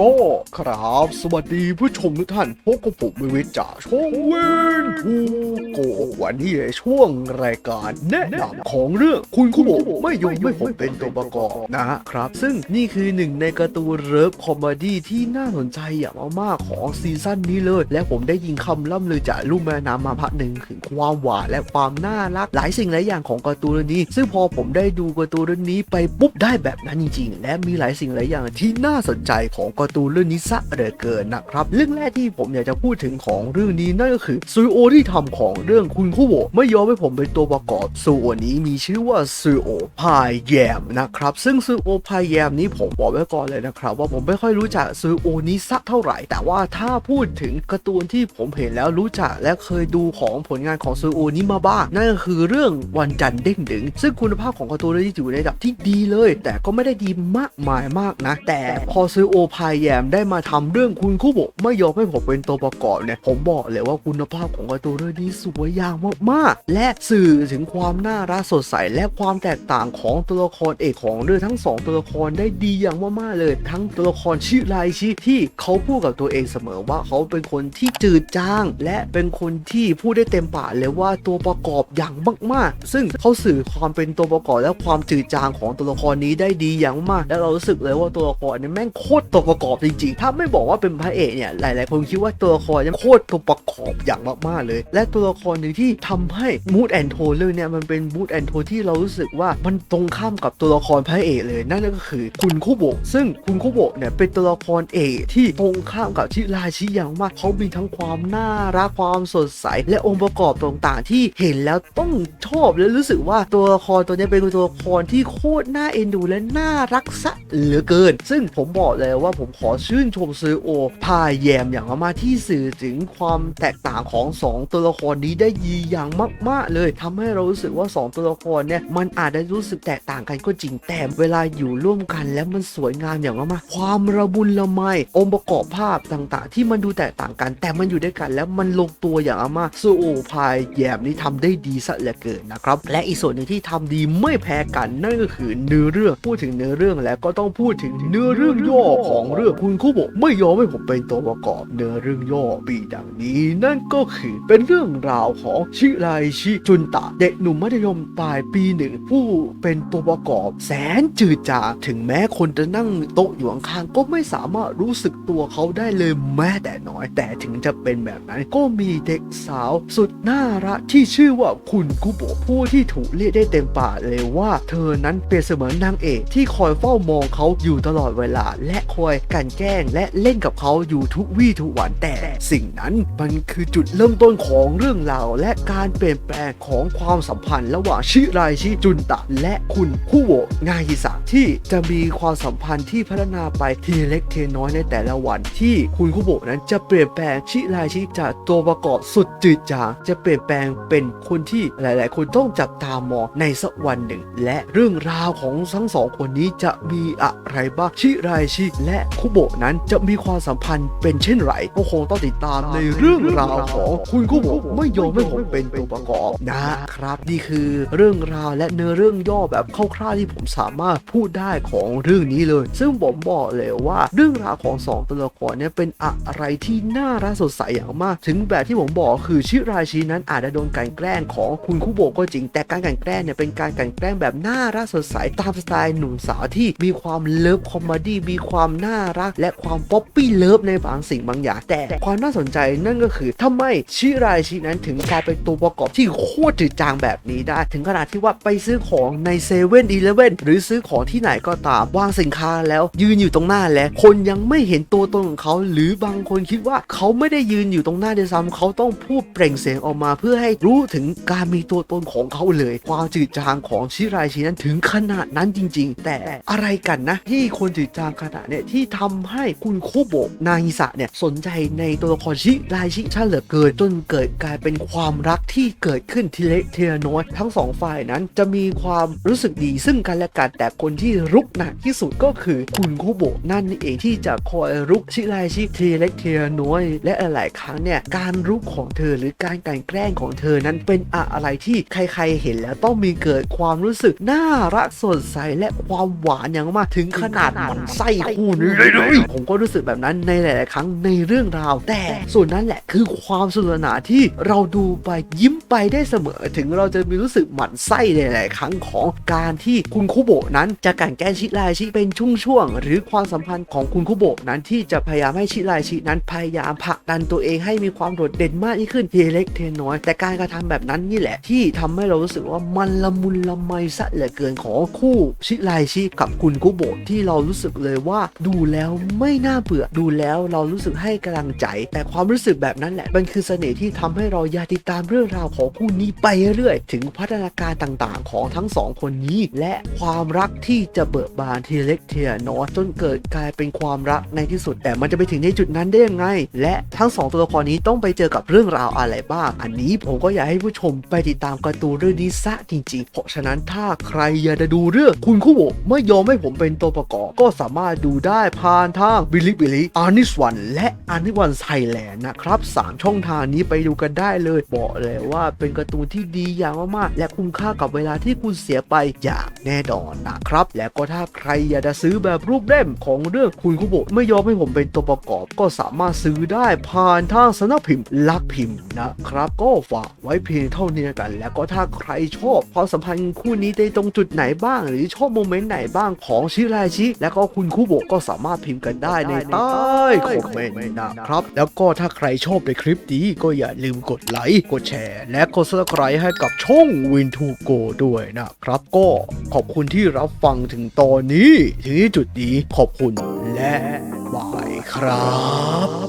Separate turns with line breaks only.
ก็ครับ สวัสดีผู้ชมทุกท่านพบกับผมวิวิจากช่องเวนทูโกวันนี้ช่วงรายการแนะนำของเรื่องคุณคุโบะไม่ยอมไม่ผมเป็นตัวประกอบนะครับ ซึ่งนี่คือหนึ่งในการ์ตูนเลิฟคอมเมดี้ที่น่าสนใจอย่างมากๆของซีซั่นนี้เลย และผมได้ยินคำล่ำลือจากลูกแม่น้ำมาพักหนึ่งถึงความหวานและความน่ารัก หลายสิ่งหลายอย่างของการ์ตูนเรื่องนี้ ซึ่งพอผมได้ดูการ์ตูนเรื่องนี้ไปปุ๊บได้แบบนั้นจริง ๆ และมีหลายสิ่งหลายอย่างที่น่าสนใจของการ์ตูนเรื่องนี้ซะเหลือเกินนะครับเรื่องแรกที่ผมอยากจะพูดถึงของเรื่องนี้นั่นก็คือซูโอที่ทำของเรื่องคุณคุโบะไม่ยอมให้ผมเป็นตัวประกอบซูโอนี้มีชื่อว่าซูโอพายแยมนะครับซึ่งซูโอพายแยมนี้ผมบอกไว้ก่อนเลยนะครับ ว่าผมไม่ค่อยรู้จักซูโอนี้สักเท่าไหร่ แต่ว่าถ้าพูดถึงการ์ตูนที่ผมเห็นแล้วรู้จักและเคยดูของผลงานของซูโอนี้มาบ้างนั่นก็คือเรื่องวันจันทร์เด้งดึง ซึ่งคุณภาพของการ์ตูนนี้อยู่ในระดับที่ดีเลย แต่ก็ไม่ได้ดีมากมายมากนะ แต่พอซูโอพายแยมได้มาทำเรื่องคุณคุโบะไม่ยอมให้ผมเป็นตัวประกอบเนี่ยผมบอกเลยว่าคุณภาพของการ์ตูนเรื่องนี้สวยอย่างมากๆ และสื่อถึงความน่ารักสดใสและความแตกต่างของตัวละครเอกของเรื่องทั้งสองตัวละครได้ดีอย่างมากๆเลย ทั้งตัวละครชื่อไรชิที่เขาพูดกับตัวเองเสมอว่าเขาเป็นคนที่จืดจาง และเป็นคนที่พูดได้เต็มปากเลยว่าตัวประกอบอย่างมากๆ ซึ่งเขาสื่อความเป็นตัวประกอบและความจืดจางของตัวละครนี้ได้ดีอย่างมาก และเรารู้สึกเลยว่าตัวละครนี่ยแม่งโคตรตัวประกอบจริงๆ ถ้าไม่บอกว่าเป็นพระเอกเนี่ย หลาย ๆ คนคิดว่าตัวละครยังโคตรตัวประกอบอย่างมากๆเลย และตัวละครหนึ่งที่ทำให้มูดแอนโทเรื่องเนี่ยมันเป็นมูดแอนโทที่เรารู้สึกว่ามันตรงข้ามกับตัวละครพระเอกเลยนั่นก็คือคุณคุโบะซึ่งคุณคุโบะเนี่ยเป็นตัวละครเอกที่ตรงข้ามกับชิราชิอย่างมากเขามีทั้งความน่ารักความสดใส และองค์ประกอบต่างๆ ที่เห็นแล้วต้องชอบและรู้สึกว่าตัวละครตัวนี้เป็นตัวละครที่โคตรน่าเอ็นดูและน่ารักซะเหลือเกิน ซึ่งผมบอกเลยว่าผมขอชื่นชมซือโอพายแยมอย่างมากๆที่สื่อถึงความแตกต่างของสองตัวละครนี้ได้ดีอย่างมาก ๆ เลยทำให้เรารู้สึกว่าสองตัวละครเนี่ยมันอาจจะรู้สึกแตกต่างกันก็จริงแต่เวลาอยู่ร่วมกันแล้วมันสวยงามอย่างมากๆความระบุนละไมองค์ประกอบภาพต่างๆ ที่มันดูแตกต่างกัน แต่มันอยู่ด้วยกันแล้วมันลงตัวอย่างมากซูโอพายแยมนี่ทำได้ดีซะเหลือเกินนะครับและอีกส่วนหนึ่งที่ทำดีไม่แพ้กันนั่นก็คือเนื้อเรื่องพูดถึงเนื้อเรื่องแล้วก็ต้องพูดถึงเนื้อเรื่องย่อของเรื่องคุณคุโบะไม่ยอมให้ผมเป็นตัวประกอบเนื้อเรื่องย่อปีดังนี้ นั่นก็คือเป็นเรื่องราวของชิไรชิจุนตะ เด็กหนุ่มมัธยมปลายปีหนึ่งผู้เป็นตัวประกอบแสนจืดจางถึงแม้คนจะนั่งโต๊ะอยู่ข้างก็ไม่สามารถรู้สึกตัวเขาได้เลยแม้แต่น้อย แต่ถึงจะเป็นแบบนั้นก็มีเด็กสาวสุดน่ารักที่ชื่อว่าคุณกุโบะผู้ที่ถูกเรียกได้เต็มปากเลยว่า เธอนั้นเปรียบเสมือนนางเอกที่คอยเฝ้ามองเขาอยู่ตลอดเวลาและคอยกันแกล้ง และเล่นกับเขาอยู่ทุกวี่ทุกวันแต่สิ่งนั้นมันคือจุดเริ่มต้นของเรื่องราว และการเปลี่ยนแปลงของความสัมพันธ์ ระหว่างชิไรชิจุนตะ และคุณคุโบะงาฮิสะที่จะมีความสัมพันธ์ที่พัฒนาไปทีเล็กทีน้อยในแต่ละวัน ที่คุณคุโบะนั้นจะเปลี่ยนแปลงชิไรชิจากตัวประกอบสุดจืดจางจะเปลี่ยนแปลงเป็นคนที่หลาย ๆ คนต้องจับตามองในสักวันหนึ่ง และเรื่องราวของทั้งสองคนนี้จะมีอะไรบ้างชิไรชิและคุโบะนั้นจะมีความสัมพันธ์เป็นเช่นไรก็คงต้องติดตามในเรื่องราวของคุณคุโบะไม่ยอมให้ผมเป็นตัวประกอบนะครับนี่คือเรื่องราวและเนื้อเรื่องย่อแบบคร่าวๆที่ผมสามารถพูดได้ของเรื่องนี้เลย ซึ่งผมบอกเลยว่าเรื่องราวของสองตัวละครเนี่ยเป็นอะไรที่น่ารักสดใสอย่างมาก ถึงแบบที่ผมบอกคือชิราชินั้นอาจจะโดนกลันแกล้งของคุณคุโบะก็จริง แต่การกลันแกล้งเนี่ยเป็นการกลันแกล้งแบบน่ารักสดใสตามสไตล์หนุ่มสาวที่มีความเลิฟคอมเมดี้มีความน่ารัก และความป๊อปปี้เลิฟในบางสิ่งบางอย่าง แต่ความน่าสนใจนั่นก็คือทำไมชิราชินั้นถึงกลายเป็นตัวประกอบที่โคตรจืดจางแบบนี้ได้ ถึงขนาดที่ว่าไปซื้อของในเซเว่นอีเลฟเว่นหรือซื้อของที่ไหนก็ตามวางสินค้าแล้วยืนอยู่ตรงหน้าแล้ว คนยังไม่เห็นตัวตนของเขา หรือบางคนคิดว่าเขาไม่ได้ยืนอยู่ตรงหน้าด้วยซ้ำเขาต้องพูดเปล่งเสียงออกมา เพื่อให้รู้ถึงการมีตัวตนของเขาเลย ความจืดจางของชิราชินั้นถึงขนาดนั้นจริง ๆ แต่อะไรกันนะที่คนจืดจางขนาดเนี่ยที่ทำให้คุณคุโบะนาฮิสะเนี่ยสนใจในตัวละครชิราชิช่างเหลือเกิน จนเกิดกลายเป็นความรักที่เกิดขึ้นทีเล็กทีละน้อยทั้งสองฝ่ายนั้นจะมีความรู้สึกดีซึ่งกันและกันแต่คนที่รุกหนักที่สุดก็คือคุณคุโบะนั่นเองที่จะคอยรุกชิไรชิเทเล็กเทน้อย และหลายครั้งเนี่ยการรุกของเธอหรือการกลั่นแกล้งของเธอนั้นเป็นอะไรที่ใครๆเห็นแล้วต้องมีเกิดความรู้สึกน่ารักสดใสและความหวานอย่างมากถึงขนาดหมันไส้คู่นี้เลย ผมก็รู้สึกแบบนั้นในหลาย ๆ ครั้งในเรื่องราว แต่ส่วนนั้นแหละคือความสนุกสนานที่เราดูไปยิ้มไปได้เสมอ ถึงเราจะมีรู้สึกหมั่นไส้ในหลาย ๆ ครั้งของการที่คุณคุโบะนั้นจะกันแกล้งชิรายชิเป็นช่วง ๆ หรือความสัมพันธ์ของคุณคุโบะนั้นที่จะพยายามให้ชิรายชินั้นพยายามผลักดันตัวเองให้มีความโดดเด่นมากยิ่งขึ้นเทเล็กเทน้อย แต่การกระทำแบบนั้นนี่แหละที่ทำให้เรารู้สึกว่ามันละมุนละไมซะเหลือเกินของคู่ชิรายชิกับคุณคุโบะที่เรารู้สึกเลยว่าดูแลแล้วไม่น่าเบื่อดูแล้วเรารู้สึกให้กำลังใจ แต่ความรู้สึกแบบนั้นแหละ มันคือเสน่ห์ที่ทำให้เราอยากติดตามเรื่องราวของคู่นี้ไปเรื่อยถึงพัฒนาการต่างๆ ของทั้งสองคนนี้ และความรักที่จะเบิกบานทีเล็กเทียน้อยจนเกิดกลายเป็นความรักในที่สุด แต่มันจะไปถึงในจุดนั้นได้ยังไง และทั้งสองตัวละครนี้ต้องไปเจอกับเรื่องราวอะไรบ้าง อันนี้ผมก็อยากให้ผู้ชมไปติดตามการ์ตูนเรื่องนี้ซะจริงๆ เพราะฉะนั้นถ้าใครอยากจะดูเรื่องคุณคู่โบไม่ยอมให้ผมเป็นตัวประกอบก็สามารถดูได้ผานทางบิลิบิลิอานิสวันและอานิวันไทยแลนด์นะครับสามช่องทางนี้ไปดูกันได้เลยบอกเลยว่าเป็นการ์ตูนที่ดีอย่างมากๆ และคุ้มค่ากับเวลาที่คุณเสียไปอย่างแน่นอนนะครับ และก็ถ้าใครอยากจะซื้อแบบรูปเล่มของเรื่องคุณคุโบไม่ยอมให้ผมเป็นตัวประกอบ ก็สามารถซื้อได้ผ่านทางสนักพิมพ์ลักพิมพ์นะครับ ก็ฝากไว้เพียงเท่านี้กัน แล้วก็ถ้าใครชอบความสัมพันธ์คู่นี้ในตรงจุดไหนบ้าง หรือชอบโมเมนต์ไหนบ้างของชิราชิ และก็คุณคุโบก็สามารถพิมพ์กันได้ในใต้คอมเมนต์นะครับ แล้วก็ถ้าใครชอบในคลิปนี้ก็อย่าลืมกดไลค์ กดแชร์ และกด subscribe ให้กับช่อง Win to Go ด้วยนะครับ ก็ขอบคุณที่รับฟังถึงตอนนี้ ถึงที่จุดนี้ขอบคุณและบายครับ